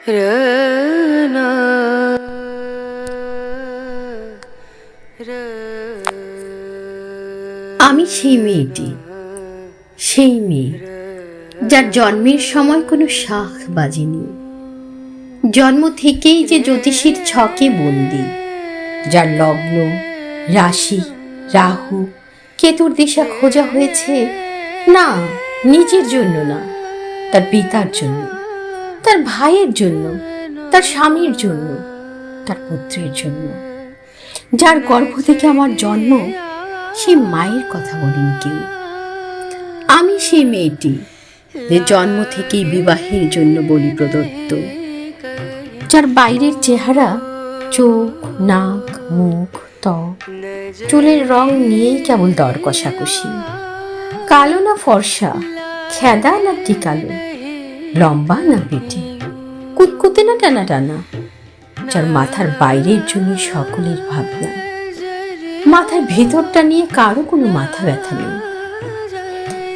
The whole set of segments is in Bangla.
আমি সেই মেয়েটি, সেই মেয়ে, যার জন্মের সময় কোনো শাখ বাজেনি। জন্ম থেকেই যে জ্যোতিষীর ছকে বন্দি, যার লগ্ন, রাশি, রাহু, কেতুর দিশা খোঁজা হয়েছে, না, নিজের জন্য না, তার পিতার জন্য। তার ভাইয়ের জন্য, তার স্বামীর জন্য, তার পুত্রের জন্য। যার গর্ভ থেকে আমার জন্ম সেই মায়ের কথা বলেন কেউ। আমি সেই মেয়েটি, যে জন্ম থেকেই বিবাহের জন্য বলি প্রদত্ত। যার বাইরের চেহারা চোখ, নাক, মুখ, ত্বক, চুলের রং নিয়েই কেবল দর কষাকষি কালো না ফর্সা, খেদা না টিকালো লম্বা না পেটে কুতকুতে না টানা টানা? যার মাথার বাইরের জন্য সকলের ভাবনা। মাথার ভেতরটা নিয়ে কারও কোনো মাথা ব্যথা নেই।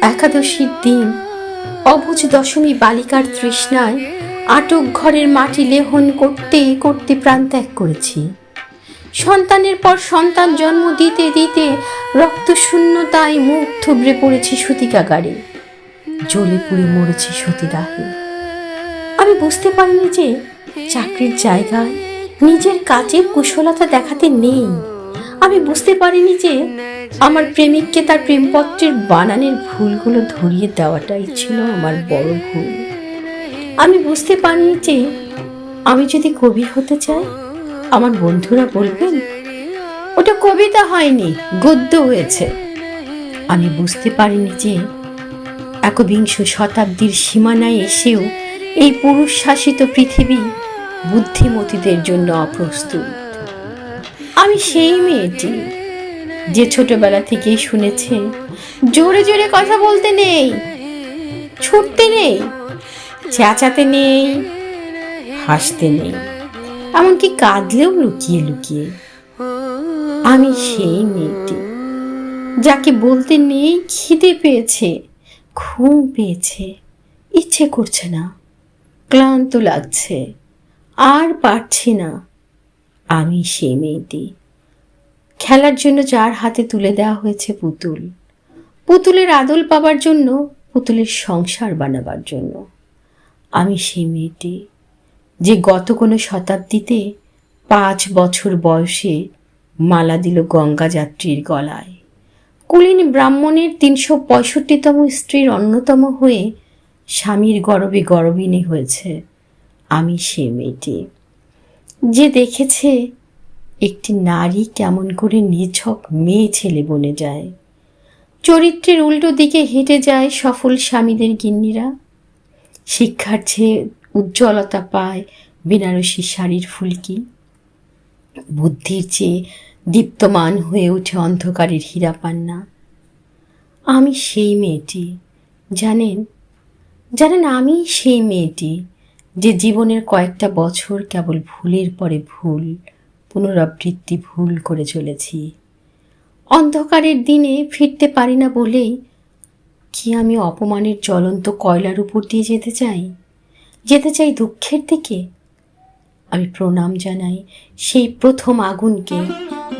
একাদশীর দিন, অবুজ দশমী বালিকার তৃষ্ণায় আটক ঘরের মাটি লেহন করতে করতে প্রাণ ত্যাগ করেছি। সন্তানের পর সন্তান জন্ম দিতে দিতে রক্ত শূন্যতায় মুখ থুবড়ে পড়েছি সতীকাগারে। জ্বলে পুড়ে মরেছি সতীদাহে। আমি বুঝতে পারিনি যে চাকরির জায়গায় নিজের কাজের কুশলতা দেখাতে নেই। আমি বুঝতে পারিনি যে আমার প্রেমিককে তার প্রেমপত্রের বানানের ভুলগুলো ধরিয়ে দেওয়াটাই ছিল আমার বড় ভুল। আমি বুঝতে পারিনি যে আমি যদি কবি হতে চাই, আমার বন্ধুরা বলবেন, ওটা কবিতা হয়নি, গদ্য হয়েছে। আমি বুঝতে পারিনি যে একবিংশ শতাব্দীর সীমানায় এসেও এই পুরুষ শাসিত পৃথিবী বুদ্ধিমতীদের জন্য অপ্রস্তুত। আমি সেই মেয়েটি যে ছোটবেলা থেকেই শুনেছে, জোরে জোরে কথা বলতে নেই, ছুটতে নেই, চেঁচাতে নেই, হাসতে নেই, এমনকি কাঁদলেও লুকিয়ে লুকিয়ে। আমি সেই মেয়েটি যাকে বলতে নেই খিদে পেয়েছে। ঘুম পেয়েছে। ইচ্ছে করছে না। ক্লান্ত লাগছে। আর পারছি না। আমি সেই মেয়েটি। খেলার জন্য যার হাতে তুলে দেওয়া হয়েছে পুতুল। পুতুলের আদল পাবার জন্য, পুতুলের সংসার বানাবার জন্য। আমি সেই মেয়েটি, যে গত কোনো শতাব্দীতে পাঁচ বছর বয়সে মালা দিল গঙ্গা যাত্রীর গলায়। কুলীন ব্রাহ্মণের তিনশো পঁয়ষট্টিতম স্ত্রীর অন্যতম হয়ে স্বামীর গরবে গরবিনী হয়েছে। আমি সে মেয়েটি। যে দেখেছে একটি নারী কেমন করে নিছক মেয়ে ছেলে বনে যায়। চরিত্রের উল্টো দিকে হেঁটে যায় সফল স্বামীদের গিন্নিরা। শিক্ষার চেয়ে উজ্জ্বলতা পায় বেনারসি শাড়ির ফুলকি। বুদ্ধির চেয়ে দীপ্তমান হয়ে ওঠে অন্ধকারের হীরা পান্না আমি সেই মেয়েটি, জানেন? জানেন আমি সেই মেয়েটি যে জীবনের কয়েকটা বছর কেবল ভুলের পরে ভুল, পুনরাবৃত্তি ভুল করে চলেছি। অন্ধকারের দিনে ফিরতে পারি না বলেই কি আমি অপমানের জ্বলন্ত কয়লার উপর দিয়ে যেতে চাই? যেতে চাই দুঃখের দিকে? আমি প্রণাম জানাই সেই প্রথম আগুনকে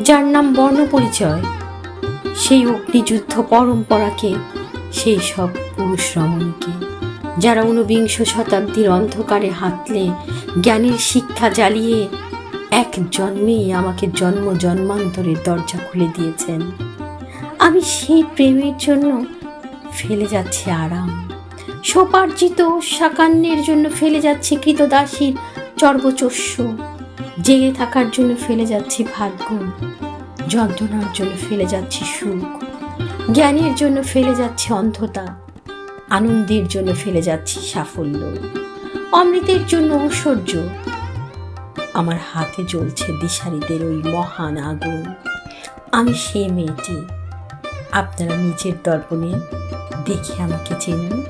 যার নাম বর্ণপরিচয়, সেই অগ্নিযুদ্ধ পরম্পরাকে, সেই সব পুরুষ রমণীকে, যারা ঊনবিংশ শতাব্দীর অন্ধকারে হাতলে জ্ঞানের শিক্ষা জ্বালিয়ে এক জন্মেই আমাকে জন্ম জন্মান্তরের দরজা খুলে দিয়েছেন। আমি সেই প্রেমের জন্য ফেলে যাচ্ছি আরাম। সোপার্জিত সাকান্যের জন্য ফেলে যাচ্ছে কৃতদাসীর চর্বচস্য জেগে থাকার জন্য ফেলে যাচ্ছি ভাগ্য, যন্ত্রণার জন্য ফেলে যাচ্ছি সুখ, জ্ঞানের জন্য ফেলে যাচ্ছে অন্ধতা, আনন্দের জন্য ফেলে যাচ্ছি সাফল্য, অমৃতের জন্য ঐশ্বর্য। আমার হাতে জ্বলছে দিশারিদের ওই মহান আগুন। আমি সে মেয়েটি, আপনারা নিজের দর্পণে দেখে আমাকে চিনুন।